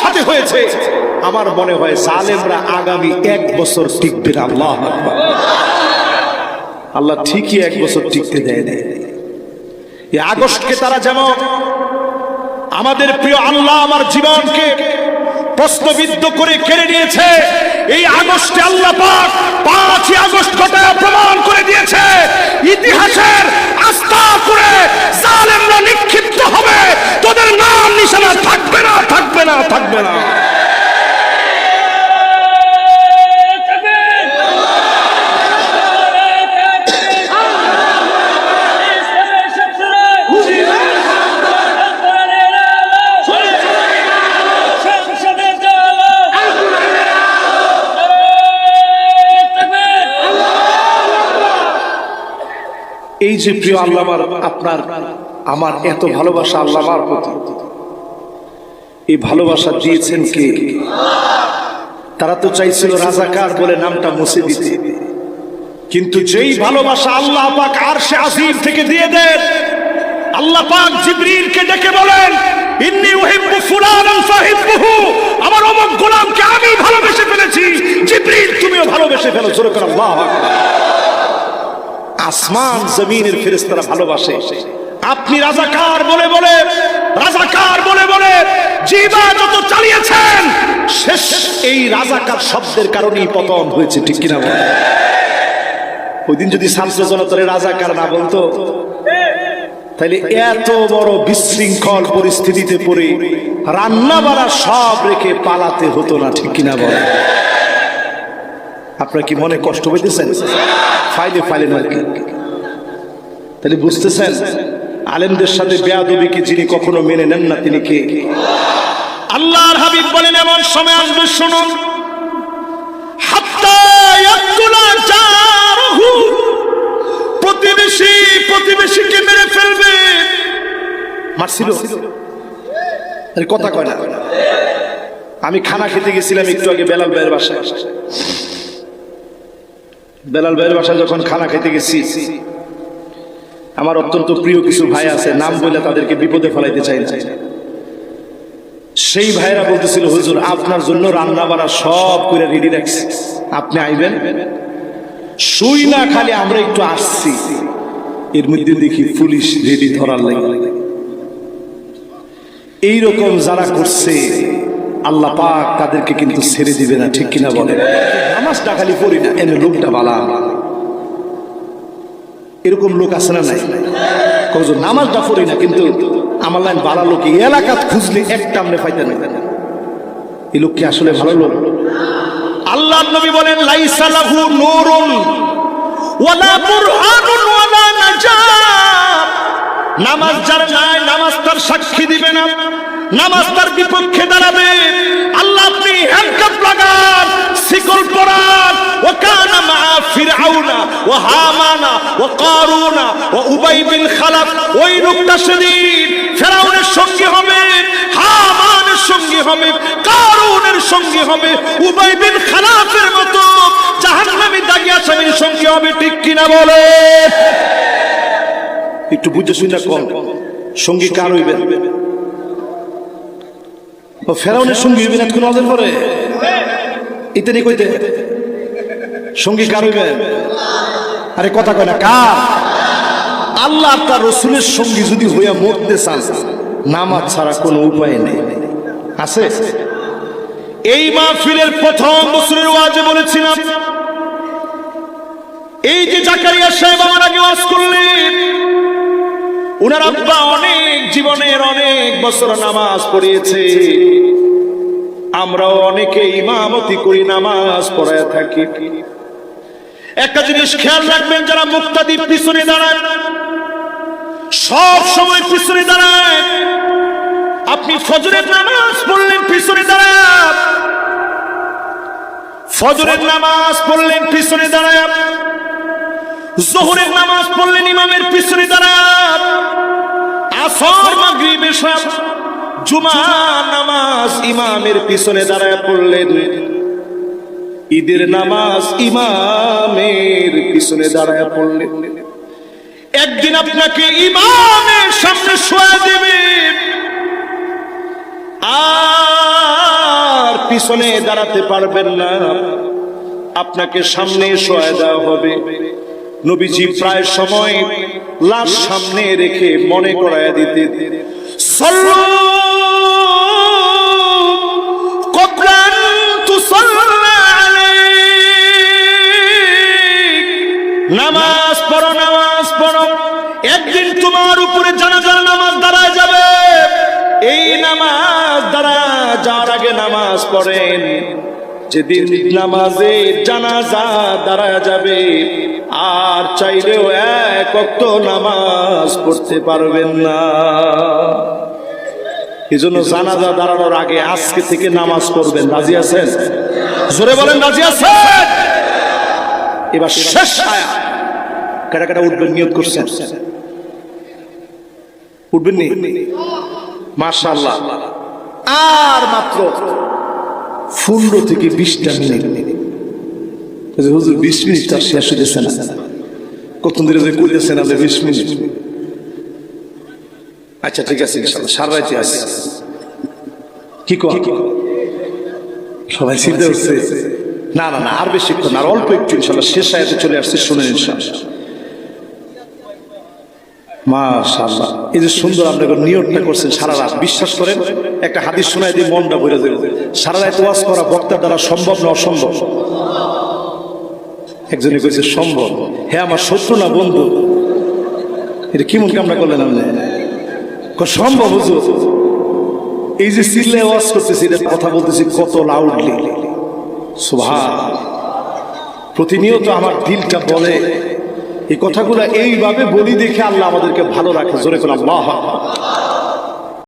সাথে হয়েছে। আমার মনে হয় জালেমরা আগামী এক বছর টিকবে না, আল্লাহ আল্লাহ ঠিকই এক বছর টিকতে দেয় না এই আগস্টকে তারা যেমন আমাদের প্রিয় আল্লাহ আমার জীবনকে প্রশ্নবিদ্ধ করে কেড়ে নিয়েছে। এই আগস্টে আল্লাহ পাক পাঁচই আগস্ট ঘটায় প্রমাণ করে দিয়েছে। ইতিহাসের আস্থা করে এই যে প্রিয় আল্লামার, আপনার, আমার এত ভালোবাসা আল্লামার প্রতি। এই ভালোবাসা দিয়েছেন কে? তারা তো চাইছিল রাজাকার বলে নামটা মুছে দিতে। কিন্তু যেই ভালোবাসা আল্লাহ পাক আর সে আজিম থেকে দিয়ে দেন, আল্লাহ পাক জিবরিলকে ডেকে বলেন, ইন্নী উহিব্বু ফুলানান ফাহিব্বুহু আমার অমুক গোলামকে আমি ভালোবেসে ফেলেছি। জিবরিল, তুমিও ভালোবেসে ফেলো, জোরে করে আল্লাহু আকবার। আসমান জমিনের ফেরেস্তারা ভালোবাসে। আপনি রাজাকার বলে বলে, রাজাকার বলে বলে জীবা যত চালিয়েছেন। শেষ এই রাজাকার শব্দের কারণেই পতন হয়েছে, ঠিক কিনা বলে? ওই দিন যদি ছাত্র জনতারে রাজাকার না বলতো তাহলে এত বড় বিশৃঙ্খল পরিস্থিতিতে পড়ে রান্না বাড়া সব রেখে পালাতে হতো না, ঠিক কিনা বলে? আপনার কি মনে কষ্ট হইতেছেন ফাইলে ফাইলে না তাহলে বুঝতেছেন? আলেমদের সাথে বেয়াদবিকে যিনি কখনো মেনে নেন না, তিনি কে? আল্লাহর হাবিব বলেন, এমন সময় আসবে, শুনুন। প্রতিবেশী প্রতিবেশীকে মেরে ফেলবে। মারছিল? আরে কথা কয় না। আমি খানা খেতে গেছিলাম একটু আগে বেলাল ভাইয়ের বাসায়। বেলাল ভাইয়ের বাসায় যখন খানা খেতে গেছি, আমার অত্যন্ত প্রিয় কিছু ভাই আছে, নাম বলে তাদেরকে বিপদে ফেলাইতে চাই না। সেই ভাইরা বলতেছিল, হুজুর, আপনার জন্য রান্না বাড়া সব করে রেডি রাখছি। আপনি আইবেন? শুই না, খালি আমরা একটু আসছি। এর মধ্যে দেখি পুলিশ রেডি ধরার লাগে। এইরকম যারা করছে আল্লাহ পাক তাদেরকে কিন্তু ছেড়ে দিবে না, ঠিক কিনা বলে নামাজটা খালি পড়ি না, এনে লোকটা বালা। এরকম লোক আছে না নাই? কবজ নামাজটা পড়ি না, কিন্তু আমার লাইন বালা লোক এলাকাত খুঁজলে একটা আমরা পাইতে না এই লোক কি আসলে ভালো লোক? আল্লাহ নবী বলেন, লাইসা লাহু নূরুন ওয়ালা বুরহানুন ওয়ালা নাজাত নামাজ যার নাই, নামাজ তার সাক্ষী দিবে না, নামাজ তার বিপক্ষে দাঁড়াবে আল্লাহ আপনি হ্যান্ডকাপ লাগান শিকল পরান ও কানা মা ফিরআউনা ও হামানা ও কারুনা ও উবাই বিন খালাফ ওই লোকটা সেদিন ফেরাউনের সঙ্গে হবে, হামানের সঙ্গে হবে, কারুনের সঙ্গে হবে, উবাই বিন খালাফের মতো জাহান্নামী দাগি আসামির সঙ্গে হবে, ঠিক কিনা বলে? একটু বুঝে শুনে কম সঙ্গী কার হইবেন? ও ফেরাউনের সঙ্গী হইবেন এতক্ষণ অদের পরে ইত্যাদি কইতে। সঙ্গী কার আরে কথা কয় না, কার? আল্লাহ তার রসুলের সঙ্গী যদি হইয়া মরতে চান, নামাজ ছাড়া কোনো উপায় নেই। আছে? এই মাহফিলের প্রথম বছরের ওয়াজে বলেছিলাম, এই যে জাকারিয়া সাহেব আমার আগে ওয়াজ করলেন, উনার আব্বা অনেক জীবনের অনেক বছর নামাজ পড়িয়েছে। আমরাও অনেকে ইমামতি করি, নামাজ পড়ায় থাকি। একটা জিনিস খেয়াল রাখবেন, যারা মুক্তাদি পিছনে দাঁড়ায়, সব সময় পিছনে দাঁড়ায়। আপনি ফজরের নামাজ পড়লেন, পিছনে দাঁড়ায়। ফজরের নামাজ পড়লেন, পিছনে দাঁড়ায়। জোহরের নামাজ পড়লেন, ইমামের পিছনে দাঁড়ান আসর মাগরিব এসব জুমা নামাজ ইমামের পিছনে দাঁড়ায় পড়লেন ঈদের নামাজ ইমামের পিছনে দাঁড়ায় পড়লেন একদিন আপনাকে ইমামের সামনে শোয়া দেবে। আর পিছনে দাঁড়াতে পারবেন না। আপনাকে সামনে শোয়া দেওয়া হবে। নবীজি প্রায় সময় লাশ সামনে রেখে মনে করায় দিতে সল্লু যাওয়ার আগে নামাজ পড়েন। যেদিন নামাজে জানাজা দাঁড়ায় যাবে, আর চাইলেও এক অক্ত নামাজ পড়তে পারবেন না। এই জন্য জানাজা দাঁড়ানোর আগে আজকে থেকে নামাজ পড়বেন। রাজি আছেন? জোরে বলেন, রাজি আছেন? এবার শেষ ছায়া কাটা কাটা উঠবেন, নিয়োগ করছেন? উঠবেন নি? মাশাআল্লাহ। আর মাত্র পনেরো থেকে বিশটা মিনিট। হুজুর বিশ মিনিট তার শেষ হয়েছে না। কত ধরে যে করেছেন আপনি বিশ মিনিট? আচ্ছা ঠিক আছে সারা রাতে আছে কি কর? সবাই চিন্তা করছে। না না না, আর বেশিক্ষণ আর অল্প একটু ইনশাল্লাহ শেষ আয়াতে চলে আসছে, শুনেন ইনশাল্লাহ মাশাআল্লাহ। এই যে সুন্দর আপনাকে নিয়তটা করছেন সারা রাত, বিশ্বাস করেন? একটা হাদিস শোনায় দিয়ে মনটা ভরে যাবে। সারা রাত ওয়াজ করা বক্তার দ্বারা সম্ভব না অসম্ভব? একজনে কইছে, সম্ভব। হ্যাঁ আমার শত্রু না বন্ধু? এটা কি মন কামনা করলেন আপনি? সম্ভব হুজুর। এই যে সিল্লে ওয়াজ করতেছি, এটা কথা বলতেছি কত লাউডলি সুভাষ প্রতিনিয়ত আমার দিলটা বলে এই কথাগুলো এইভাবে বলি দেখে আল্লাহ আমাদেরকে ভালো রাখে জোরে করে আল্লাহ